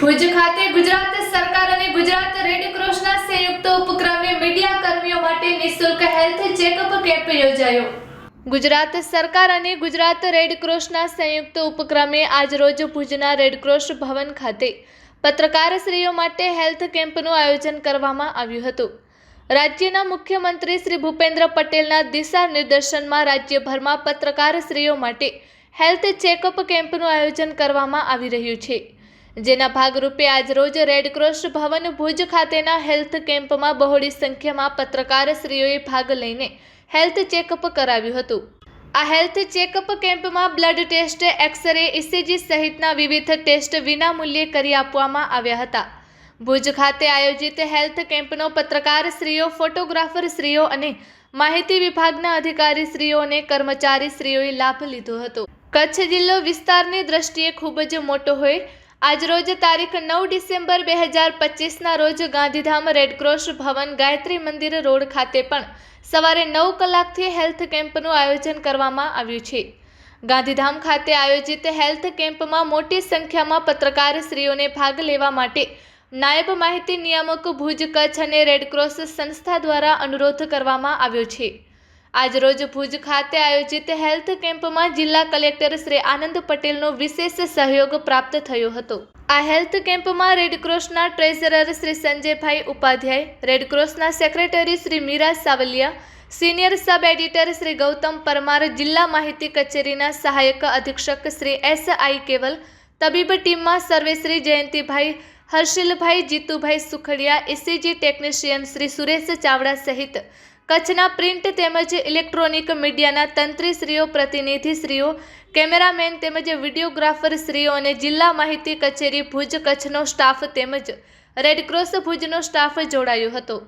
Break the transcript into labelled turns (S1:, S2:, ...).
S1: ભુજ ખાતે ગુજરાત સરકાર અને ગુજરાત રેડ ક્રોસના સંયુક્ત ઉપક્રમે મીડિયા કર્મીઓ માટે નિઃશુલ્ક હેલ્થ ચેકઅપ કેમ્પ યોજાયો. ગુજરાત સરકાર અને ગુજરાત રેડ ક્રોસના સંયુક્ત ઉપક્રમે આજરોજ ભુજના રેડ ક્રોસ ભવન ખાતે પત્રકારશ્રીઓ માટે હેલ્થ કેમ્પનું આયોજન કરવામાં આવ્યું હતું. રાજ્યના મુખ્યમંત્રી શ્રી ભૂપેન્દ્ર પટેલના દિશા નિર્દેશનમાં રાજ્યભરમાં પત્રકારશ્રીઓ માટે હેલ્થ ચેકઅપ કેમ્પનું આયોજન કરવામાં આવી રહ્યું છે. જેના ભાગરૂપે આજરોજ રેડક્રોસ ભવન ભુજ ખાતેના હેલ્થ કેમ્પમાં બહોળી સંખ્યામાં પત્રકારશ્રીઓએ ભાગ લઈને હેલ્થ ચેકઅપ કરાવ્યું હતું. આ હેલ્થ ચેકઅપ કેમ્પમાં blood test, x ray ECG સહિતના વિવિધ ટેસ્ટ વિનામૂલ્યે કરી આપવામાં આવ્યા હતા. ભુજ ખાતે આયોજિત હેલ્થ કેમ્પનો પત્રકારશ્રીઓ ફોટોગ્રાફરશ્રીઓ અને માહિતી વિભાગના અધિકારીશ્રીઓ અને કર્મચારીશ્રીઓએ લાભ લીધો હતો. કચ્છ જિલ્લો વિસ્તારની દ્રષ્ટિએ ખૂબ જ મોટો હોય આજરોજ તારીખ નવ ડિસેમ્બર બે હજાર પચીસના રોજ ગાંધીધામ રેડક્રોસ ભવન ગાયત્રી મંદિર રોડ ખાતે પણ સવારે નવ કલાકથી હેલ્થ કેમ્પનું આયોજન કરવામાં આવ્યું છે. ગાંધીધામ ખાતે આયોજિત હેલ્થ કેમ્પમાં મોટી સંખ્યામાં પત્રકારશ્રીઓને ભાગ લેવા માટે નાયબ માહિતી નિયામક ભુજ કચ્છ અને રેડક્રોસ સંસ્થા દ્વારા અનુરોધ કરવામાં આવ્યો છે. આજરોજ ભુજ ખાતે આયોજિત હેલ્થ કેમ્પમાં જિલ્લા કલેક્ટર શ્રી આનંદ પટેલનો વિશેષ સહયોગ પ્રાપ્ત થયો હતો. આ હેલ્થ કેમ્પમાં રેડક્રોસના treasurer Shri Sanjaybhai Upadhyay રેડક્રોસના secretary Shri Meera Savaliya, senior sub editor Shri Gautam Parmar, જિલ્લા માહિતી કચેરીના સહાયક અધિક્ષક શ્રી એસ આઈ કેવલ, તબીબ ટીમમાં સર્વેશ્રી જયંતિભાઈ, હર્ષિલભાઈ જીતુભાઈ સુખડિયા એસીજી ટેકનિશિયન શ્રી સુરેશ ચાવડા સહિત કચ્છના પ્રિન્ટ તેમજ ઇલેક્ટ્રોનિક મીડિયાના તંત્રીશ્રીઓ, પ્રતિનિધિશ્રીઓ, કેમેરામેન તેમજ વિડીયોગ્રાફરશ્રીઓ અને જિલ્લા માહિતી કચેરી ભુજ કચ્છનો સ્ટાફ તેમજ રેડક્રોસ ભુજનો સ્ટાફ જોડાયો હતો.